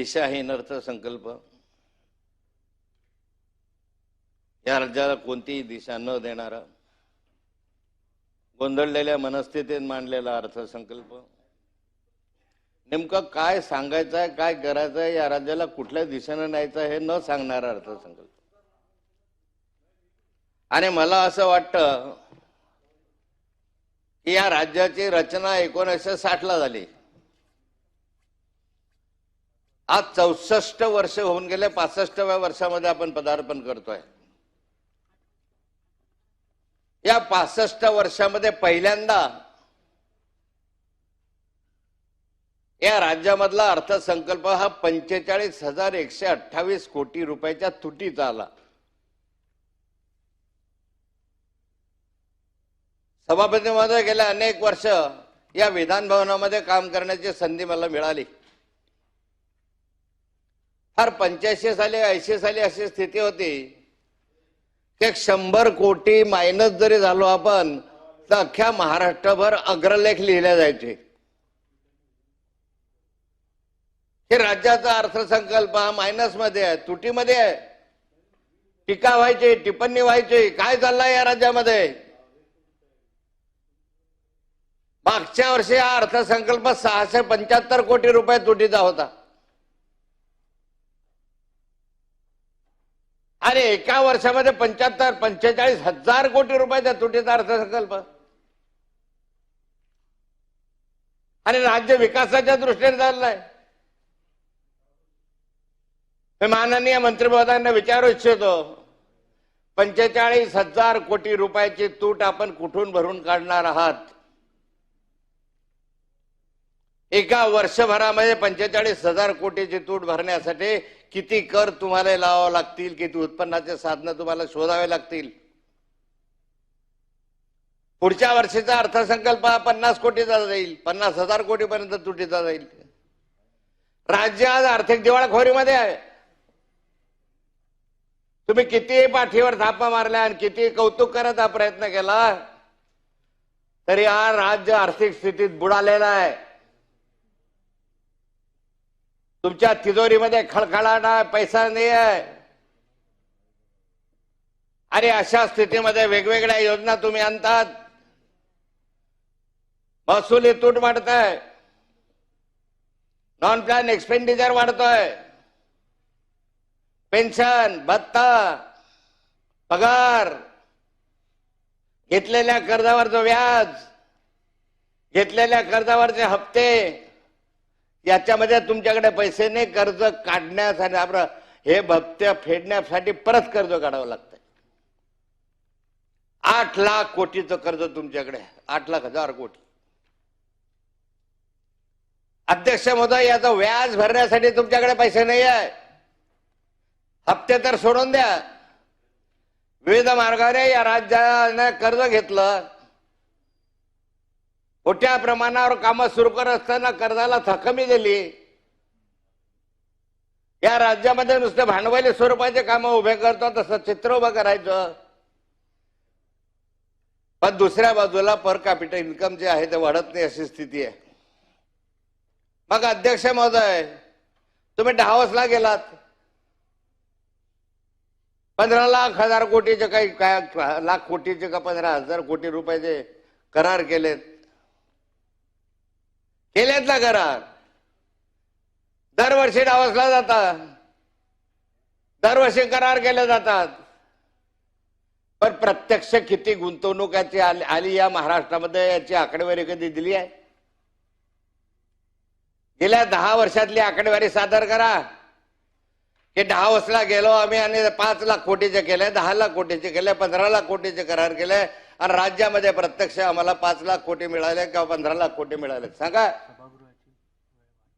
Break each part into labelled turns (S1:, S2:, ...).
S1: दिशाहीन अर्थसंकल्प या राज्याला कोणतीही दिशा न देणारा गोंधळलेल्या मनस्थितीत मांडलेला अर्थसंकल्प नेमकं काय सांगायचं आहे काय करायचं आहे या राज्याला कुठल्या दिशेनं न्यायचं हे न सांगणारा अर्थसंकल्प आणि मला असं वाटतं की या राज्याची रचना एकोणीसशे साठला झाली. आज चौसष्ट वर्ष होऊन गेले पासष्टव्या वर्षामध्ये आपण पदार्पण करतोय. या पासष्ट वर्षामध्ये पहिल्यांदा या राज्यामधला अर्थसंकल्प हा पंचेचाळीस हजार एकशे अठ्ठावीस कोटी रुपयाच्या तुटीचा आला. सभापती महोदय गेल्या अनेक वर्ष या विधान भवनामध्ये काम करण्याची संधी मला मिळाली. फार पंच्याऐंशी साली ऐंशी साली अशी स्थिती होती की एक शंभर कोटी मायनस जरी झालो आपण तर अख्ख्या महाराष्ट्रभर अग्रलेख लिहिले जायचे. हे राज्याचा अर्थसंकल्प हा मायनसमध्ये आहे तुटीमध्ये आहे. टीका व्हायची टिप्पणी व्हायची काय चाललंय या राज्यामध्ये? मागच्या वर्षी हा अर्थसंकल्प सहाशे पंच्याहत्तर कोटी रुपये तुटीचा होता. आणि एका वर्षामध्ये पंच्याहत्तर पंचेचाळीस हजार कोटी रुपयाचा तुटीचा अर्थसंकल्प. आणि राज्य विकासाच्या दृष्टीने चाललाय. मी माननीय मंत्री विचारू इच्छितो पंचेचाळीस हजार कोटी रुपयाची तूट आपण कुठून भरून काढणार आहात? एका वर्षभरामध्ये पंचेचाळीस हजार कोटीची तूट भरण्यासाठी किती कर तुम्हाला लावावं लागतील किती उत्पन्नाचे साधनं तुम्हाला शोधावे लागतील. पुढच्या वर्षीचा अर्थसंकल्प हा पन्नास कोटीचा जाईल पन्नास हजार कोटीपर्यंत तुटीचा जाईल. राज्य आज आर्थिक दिवाळखोरीमध्ये आहे. तुम्ही कितीही पाठीवर थापा मारल्या आणि किती कौतुक करत प्रयत्न केला तरी हा राज्य आर्थिक स्थितीत बुडालेला आहे. तुमच्या तिजोरीमध्ये खळखळाट आहे पैसा नाही आहे अरे अशा स्थितीमध्ये वेगवेगळ्या योजना तुम्ही आणतात. महसुली तूट वाढताय. नॉन प्लॅन एक्सपेंडिचर वाढतोय. पेन्शन भत्ता पगार. घेतलेल्या कर्जावरचं व्याज घेतलेल्या कर्जावरचे हप्ते. याच्यामध्ये तुमच्याकडे पैसे नाही कर्ज काढण्यासाठी आपलं हे हप्ते फेडण्यासाठी परत कर्ज काढावं लागतंय. आठ लाख कोटीचं कर्ज तुमच्याकडे आठ लाख हजार कोटी. अध्यक्ष महोदय याचं व्याज भरण्यासाठी तुमच्याकडे पैसे नाही आहे. हप्ते तर सोडून द्या. विविध मार्गाने या राज्याने कर्ज घेतलं. मोठ्या प्रमाणावर कामं सुरू करत असताना कर्जाला थकमी दिली. या राज्यामध्ये नुसते भांडवली स्वरूपाचे कामं उभे करतो तसं चित्र उभं करायचं. पण दुसऱ्या बाजूला पर कॅपिटल इन्कम जे आहे ते वाढत नाही अशी स्थिती आहे. मग अध्यक्ष महोदय तुम्ही डावसला गेलात. पंधरा लाख हजार कोटीचे काही काय लाख कोटीचे का पंधरा हजार कोटी रुपयाचे करार केलेत. केल्यात ना करार दरवर्षी डावसला जातात. दरवर्षी करार केले जातात. पण प्रत्यक्ष किती गुंतवणूक याची आली आली या महाराष्ट्रामध्ये याची आकडेवारी कधी दिली आहे? गेल्या दहा वर्षातली आकडेवारी सादर करा. की दहा वर्षला गेलो आम्ही आणि पाच लाख कोटीचे केले दहा लाख कोटीचे केले पंधरा लाख कोटीचे करार केले आणि राज्यामध्ये प्रत्यक्ष आम्हाला पाच लाख कोटी मिळाले किंवा पंधरा लाख कोटी मिळाले? सांगा.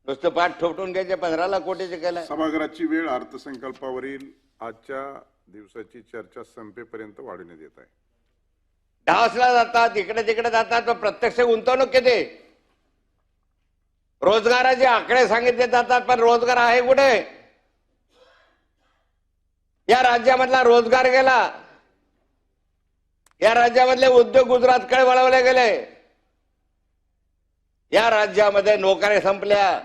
S1: नुसतं पाठ ठोपटून घ्यायचे पंधरा लाख कोटीचे केले
S2: सभागृहाची वेळ अर्थसंकल्पावरील आजच्या दिवसाची चर्चा संपेपर्यंत वाढवण्यात येत आहे.
S1: डावसला जातात इकडे तिकडे जातात पण प्रत्यक्ष गुंतवणूक किती? रोजगाराचे आकडे सांगितले जातात पण रोजगार आहे कुठे? या राज्यामधला रोजगार गेला या राज्यामधले उद्योग गुजरातकडे वळवले गेले. या राज्यामध्ये नोकऱ्या संपल्या.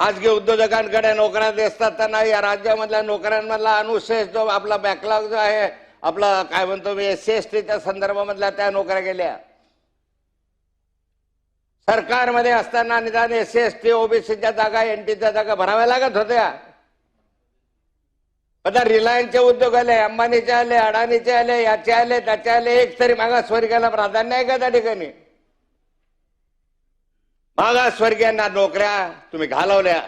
S1: खाजगी उद्योजकांकडे नोकऱ्या देत त्यांना या राज्यामधल्या नोकऱ्यांमधला अनुशेष जो आपला बॅकलॉग जो आहे आपला काय म्हणतो मी एस सी एस टीच्या संदर्भामधल्या त्या नोकऱ्या गेल्या. सरकारमध्ये असताना निदान एस सी एस टी ओबीसीच्या जागा एन टीच्या जागा भराव्या लागत होत्या. आता रिलायन्सच्या उद्योग आले अंबानीचे आले अडाणीचे आले याचे आले त्याचे आले एक तरी मागासवर्गीयाला प्राधान्य आहे का त्या ठिकाणी? मागासवर्गीयांना नोकऱ्या तुम्ही घालवल्या.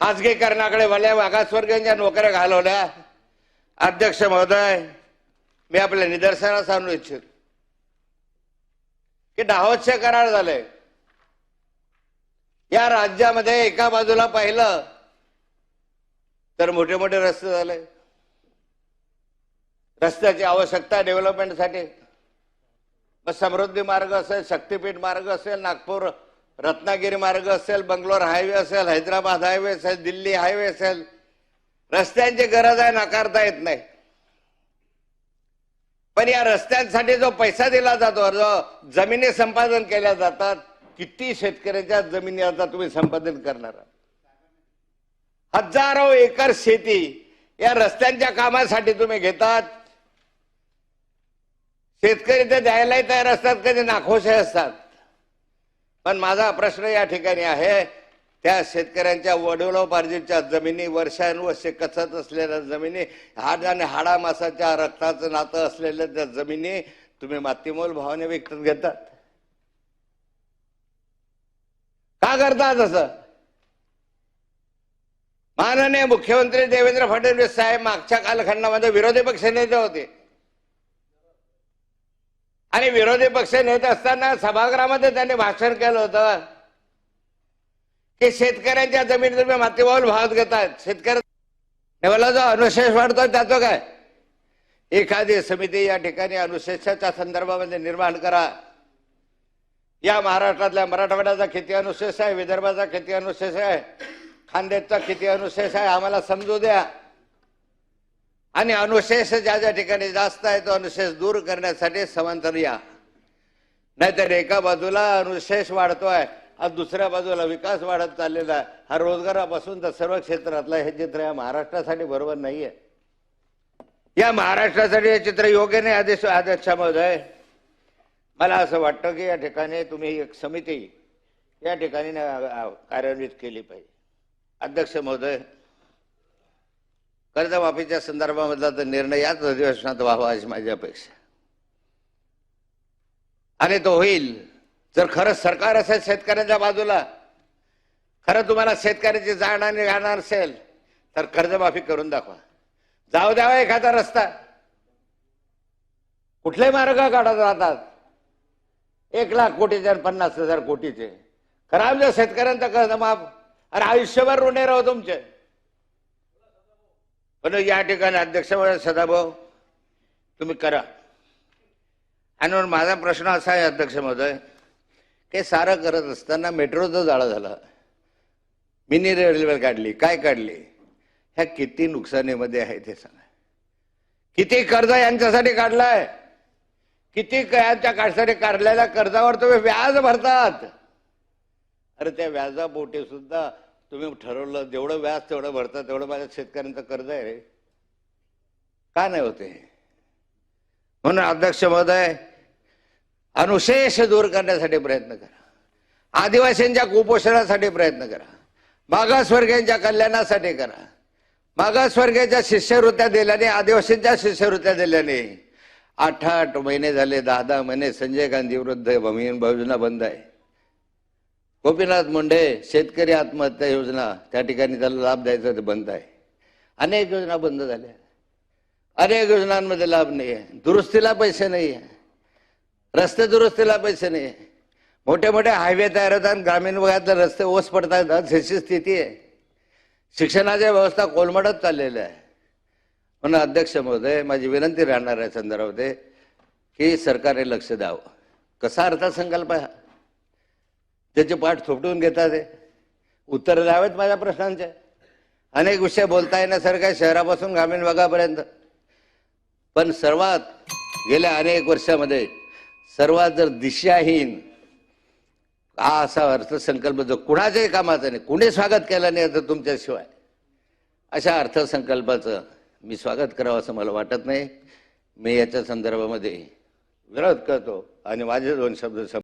S1: खासगीकरणाकडे वळल्या मागासवर्गीयांच्या नोकऱ्या घालवल्या. अध्यक्ष महोदय मी आपल्या निदर्शनास आणू इच्छित. की डाहोसचे करार झाले. या राज्यामध्ये एका बाजूला पाहिलं तर मोठे मोठे रस्ते झाले. रस्त्याची आवश्यकता डेव्हलपमेंटसाठी. मग समृद्धी मार्ग असेल शक्तीपीठ मार्ग असेल नागपूर रत्नागिरी मार्ग असेल बंगलोर हायवे असेल हैदराबाद हायवे असेल दिल्ली हायवे असेल. रस्त्यांची गरज आहे नाकारता येत नाही. पण या रस्त्यांसाठी जो पैसा दिला जातो जो जमिनी संपादन केल्या जातात किती शेतकऱ्यांच्या जमिनी आता तुम्ही संपादन करणार आहात? हजारो एकर शेती या रस्त्यांच्या कामासाठी तुम्ही घेतात. शेतकरी ते द्यायलाही तयार असतात कधी नाखोशे असतात. पण माझा प्रश्न या ठिकाणी आहे त्या शेतकऱ्यांच्या वडिलोपार्जितच्या जमिनी वर्षानुवर्षे कचत असलेल्या जमिनी हाड आणि हाडामासाच्या रक्ताचं नातं असलेल्या त्या जमिनी तुम्ही मातीमोल भावाने विकत घेतात. का करतात असं माननीय मुख्यमंत्री देवेंद्र फडणवीस साहेब मागच्या कालखंडामध्ये विरोधी पक्ष नेते होते. आणि विरोधी पक्ष नेते असताना सभागृहामध्ये त्यांनी भाषण केलं होतं की शेतकऱ्यांच्या जमीन तुम्ही मातीभाऊल भावात घेतात. शेतकरी जो अनुशेष वाढतो त्याचं काय? एखादी समिती या ठिकाणी अनुशेषाच्या संदर्भामध्ये निर्माण करा. या महाराष्ट्रातल्या मराठवाड्याचा किती अनुशेष आहे विदर्भाचा किती अनुशेष आहे? खांद्याचा किती अनुशेष आहे आम्हाला समजू द्या. आणि अनुशेष ज्या ज्या ठिकाणी जास्त आहे तो अनुशेष दूर करण्यासाठी समांतर या. नाहीतर एका बाजूला अनुशेष वाढतोय आज दुसऱ्या बाजूला विकास वाढत चाललेला आहे. हा रोजगारापासून तर सर्व क्षेत्रातला हे चित्र या महाराष्ट्रासाठी बरोबर नाहीये. या महाराष्ट्रासाठी हे चित्र योग्य नाही आदेश अध्यक्षामहोदय मला असं वाटतं की या ठिकाणी तुम्ही एक समिती या ठिकाणी ना, कार्यान्वित केली पाहिजे. अध्यक्ष महोदय कर्जमाफीच्या संदर्भामधला तर निर्णय याच अधिवेशनात व्हावा अशी माझी अपेक्षा आणि तो होईल. जर खरं सरकार असेल शेतकऱ्यांच्या बाजूला खरं तुम्हाला शेतकऱ्याची जाण आणि गाणार असेल तर कर्जमाफी करून दाखवा. जाऊ द्यावा एखादा रस्ता. कुठले मार्ग काढत राहतात? एक लाख कोटीचे आणि पन्नास हजार कोटीचे. खरं आमच्या शेतकऱ्यांचा कर्ज माफ अरे आयुष्यभर ऋणे राहू तुमचे. पण या ठिकाणी अध्यक्ष सदाभाऊ तुम्ही करा. आणि म्हणून माझा प्रश्न असा आहे अध्यक्ष महोदय हे सारं करत असताना मेट्रोचं जाळं झालं. मिनी रेल्वे काढली काय काढली? ह्या किती नुकसानीमध्ये आहे ते सांगा. किती कर्ज यांच्यासाठी काढलाय? किती यांच्या काढसाठी काढलेल्या कर्जावर तुम्ही व्याज भरतात? अरे त्या व्याजापोटी सुद्धा तुम्ही ठरवलं जेवढं व्याज तेवढं भरता तेवढं माझ्या शेतकऱ्यांचं कर्ज आहे रे. का नाही होते म्हणून अध्यक्ष महोदय अनुशेष दूर करण्यासाठी प्रयत्न करा. आदिवासींच्या कुपोषणासाठी प्रयत्न करा. मागासवर्गीयांच्या कल्याणासाठी करा. मागासवर्गीयांच्या शिष्यवृत्त्या दिल्याने आदिवासींच्या शिष्यवृत्त्या दिल्याने आठ आठ महिने झाले दहा दहा महिने संजय गांधी वृद्ध भूमिहीन योजना बंद आहे. गोपीनाथ मुंडे शेतकरी आत्महत्या योजना त्या ठिकाणी त्याला लाभ द्यायचा ते बंद आहे. अनेक योजना बंद झाल्या. अनेक योजनांमध्ये लाभ नाही आहे दुरुस्तीला पैसे नाही आहे रस्ते दुरुस्तीला पैसे नाही आहे मोठे मोठे हायवे तयार होतात ग्रामीण भागातले रस्ते ओस पडतात अशी स्थिती आहे. शिक्षणाच्या व्यवस्था कोलमडत चाललेल्या आहे. म्हणून अध्यक्ष महोदय माझी विनंती राहणार आहे संदर्भामध्ये की सरकारने लक्ष द्यावं. कसा अर्थसंकल्प आहे हा? त्याचे पाठ थोपटून घेतात उत्तर द्यावेत माझ्या प्रश्नांचे. अनेक विषय बोलता येण्यासारख्या शहरापासून ग्रामीण भागापर्यंत. पण सर्वात गेल्या अनेक वर्षामध्ये सर्वात जर दिशाहीन हा असा अर्थसंकल्प जो कुणाच्याही कामाचा नाही कुणी स्वागत केलं नाही तर तुमच्याशिवाय अशा अर्थसंकल्पाचं मी स्वागत करावं असं मला वाटत नाही. मी याच्या संदर्भामध्ये विरोध करतो आणि माझे दोन शब्द